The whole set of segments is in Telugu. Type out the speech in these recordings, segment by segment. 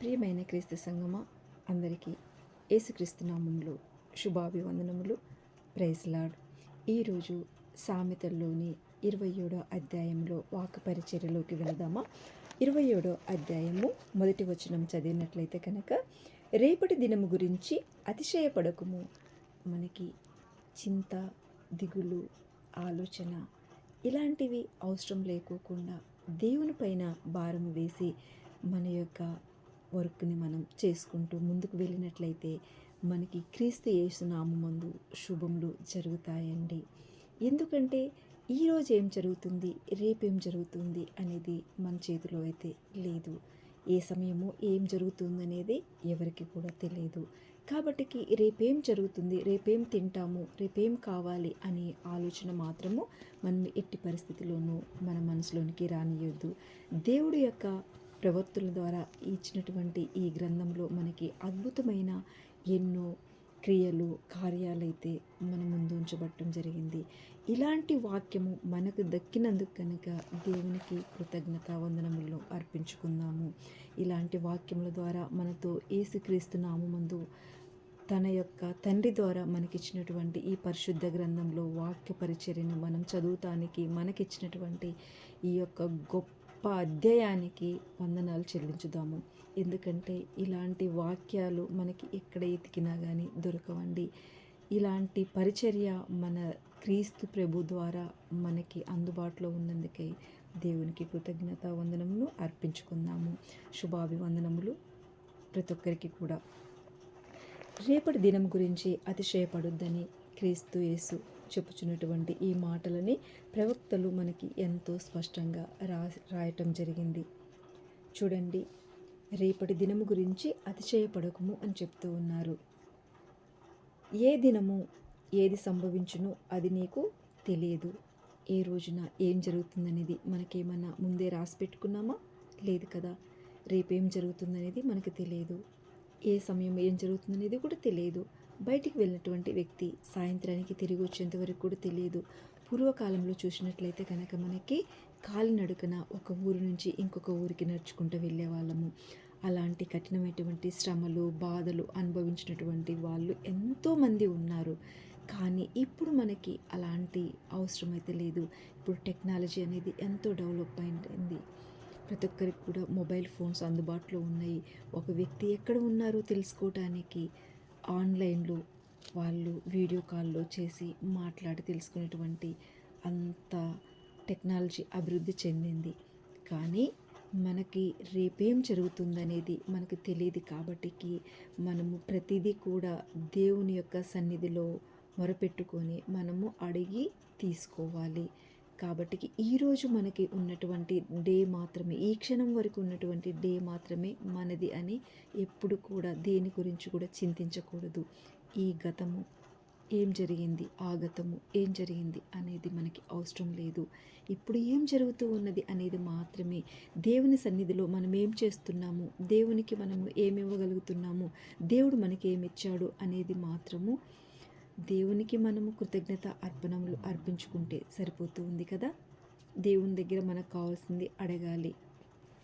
ప్రియమైన క్రీస్తు సంగమ అందరికీ యేసుక్రీస్తు నామంలో శుభాభివందనములు. ప్రైజ్లాడ్ ఈరోజు సామెతల్లోని ఇరవై ఏడో అధ్యాయంలో వాకపరిచర్యలోకి వెళదామా? ఇరవై ఏడో అధ్యాయము మొదటి వచనం చదివినట్లయితే కనుక రేపటి దినము గురించి అతిశయపడకుము. మనకి చింత దిగులు ఆలోచన ఇలాంటివి అవసరం లేకోకుండా దేవుని పైన భారం వేసి మన యొక్క వర్క్ని మనం చేసుకుంటూ ముందుకు వెళ్ళినట్లయితే మనకి క్రీస్తు యేసునామందు శుభములు జరుగుతాయండి. ఎందుకంటే ఈరోజు ఏం జరుగుతుంది? రేపేం జరుగుతుంది అనేది మన చేతిలో అయితే లేదు. ఏ సమయము ఏం జరుగుతుంది అనేది ఎవరికి కూడా తెలియదు కాబట్టికి రేపేం జరుగుతుంది? రేపేం తింటాము? రేపేం కావాలి అనే ఆలోచన మాత్రము మనం ఎట్టి పరిస్థితిలోనూ మన మనసులోనికి రానియొద్దు. దేవుడి యొక్క ప్రవక్తుల ద్వారా ఇచ్చినటువంటి ఈ గ్రంథంలో మనకి అద్భుతమైన ఎన్నో క్రియలు కార్యాలైతే మన ముందు ఉంచబట్టడం జరిగింది. ఇలాంటి వాక్యము మనకు దక్కినందుకు కనుక దేవునికి కృతజ్ఞత వందనములను అర్పించుకుందాము. ఇలాంటి వాక్యముల ద్వారా మనతో ఏసుక్రీస్తు నామందు తన యొక్క తండ్రి ద్వారా మనకిచ్చినటువంటి ఈ పరిశుద్ధ గ్రంథంలో వాక్య పరిచర్యను మనం చదువుతానికి మనకిచ్చినటువంటి ఈ యొక్క గొప్ప అధ్యాయానికి వందనాలు చెల్లించుదాము. ఎందుకంటే ఇలాంటి వాక్యాలు మనకి ఎక్కడ ఎతికినా కానీ దొరకవండి. ఇలాంటి పరిచర్య మన క్రీస్తు ప్రభు ద్వారా మనకి అందుబాటులో ఉన్నందుకై దేవునికి కృతజ్ఞత వందనములు అర్పించుకుందాము. శుభాభివందనములు ప్రతి ఒక్కరికి కూడా. రేపటి దినం గురించి అతిశయపడొద్దని క్రీస్తు యేసు చెప్పుచున్నటువంటి ఈ మాటలని ప్రవక్తలు మనకి ఎంతో స్పష్టంగా రా రాయటం జరిగింది. చూడండి రేపటి దినము గురించి అతిశయపడకము అని చెప్తూ ఉన్నారు. ఏ దినము ఏది సంభవించునో అది నీకు తెలియదు. ఏ రోజున ఏం జరుగుతుందనేది మనకేమన్నా ముందే రాసి పెట్టుకున్నామా? లేదు కదా. రేపేం జరుగుతుందనేది మనకు తెలియదు. ఏ సమయం ఏం జరుగుతుందనేది కూడా తెలియదు. బయటికి వెళ్ళినటువంటి వ్యక్తి సాయంత్రానికి తిరిగి వచ్చేంత వరకు కూడా తెలియదు. పూర్వకాలంలో చూసినట్లయితే కనుక మనకి కాలినడుకన ఒక ఊరు నుంచి ఇంకొక ఊరికి నడుచుకుంటూ వెళ్ళే వాళ్ళము. అలాంటి కఠినమైనటువంటి శ్రమలు బాధలు అనుభవించినటువంటి వాళ్ళు ఎంతోమంది ఉన్నారు. కానీ ఇప్పుడు మనకి అలాంటి అవసరం అయితే లేదు. ఇప్పుడు టెక్నాలజీ అనేది ఎంతో డెవలప్ అయింది. ప్రతి ఒక్కరికి కూడా మొబైల్ ఫోన్స్ అందుబాటులో ఉన్నాయి. ఒక వ్యక్తి ఎక్కడ ఉన్నారో తెలుసుకోవటానికి ఆన్లైన్లో వాళ్ళు వీడియో కాల్లో చేసి మాట్లాడి తెలుసుకునేటువంటి అంత టెక్నాలజీ అభివృద్ధి చెందింది. కానీ మనకి రేపేం జరుగుతుందనేది మనకు తెలియదు కాబట్టికి మనము ప్రతిదీ కూడా దేవుని యొక్క సన్నిధిలో మొరపెట్టుకొని మనము అడిగి తీసుకోవాలి. కాబట్టి ఈరోజు మనకి ఉన్నటువంటి డే మాత్రమే ఈ క్షణం వరకు ఉన్నటువంటి డే మాత్రమే మనది అని ఎప్పుడు కూడా దేని గురించి కూడా చింతించకూడదు. ఈ గతము ఏం జరిగింది? ఆ గతము ఏం జరిగింది అనేది మనకి అవసరం లేదు. ఇప్పుడు ఏం జరుగుతూ ఉన్నది అనేది మాత్రమే దేవుని సన్నిధిలో మనం ఏం చేస్తున్నాము? దేవునికి మనము ఏమివ్వగలుగుతున్నాము దేవుడు మనకి ఏమి ఇచ్చాడు అనేది మాత్రము దేవునికి మనము కృతజ్ఞత అర్పణములు అర్పించుకుంటే సరిపోతూ ఉంది కదా? దేవుని దగ్గర మనకు కావాల్సింది అడగాలి.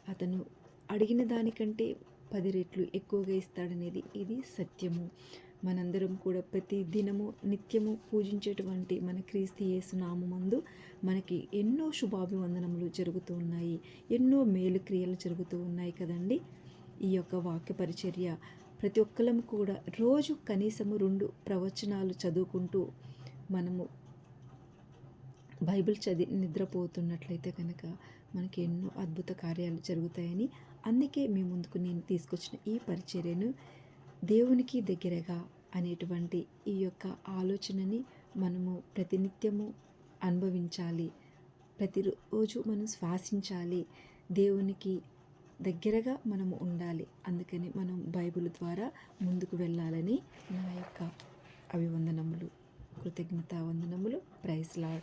అతను అడిగిన దానికంటే పది రెట్లు ఎక్కువగా ఇస్తాడనేది ఇది సత్యము. మనందరం కూడా ప్రతి దినము నిత్యము పూజించేటువంటి మన క్రీస్తు యేసునామందు మనకి ఎన్నో శుభాభివందనములు జరుగుతూ ఉన్నాయి. ఎన్నో మేలు క్రియలు జరుగుతూ ఉన్నాయి కదండి? ఈ యొక్క వాక్య పరిచర్య ప్రతి ఒక్కరం కూడా రోజు కనీసము రెండు ప్రవచనాలు చదువుకుంటూ మనము బైబిల్ చదివి నిద్రపోతున్నట్లయితే కనుక మనకి ఎన్నో అద్భుత కార్యాలు జరుగుతాయని అందుకే మీ ముందుకు నేను తీసుకొచ్చిన ఈ పరిచర్యను దేవునికి దగ్గరగా అనేటువంటి ఈ యొక్క ఆలోచనని మనము ప్రతినిత్యము అనుభవించాలి. ప్రతిరోజు మనం శ్వాసించాలి. దేవునికి దగ్గరగా మనము ఉండాలి. అందుకని మనం బైబిల్ ద్వారా ముందుకు వెళ్ళాలని నా యొక్క అభివందనములు కృతజ్ఞతా వందనములు ప్రైస్ లాడ్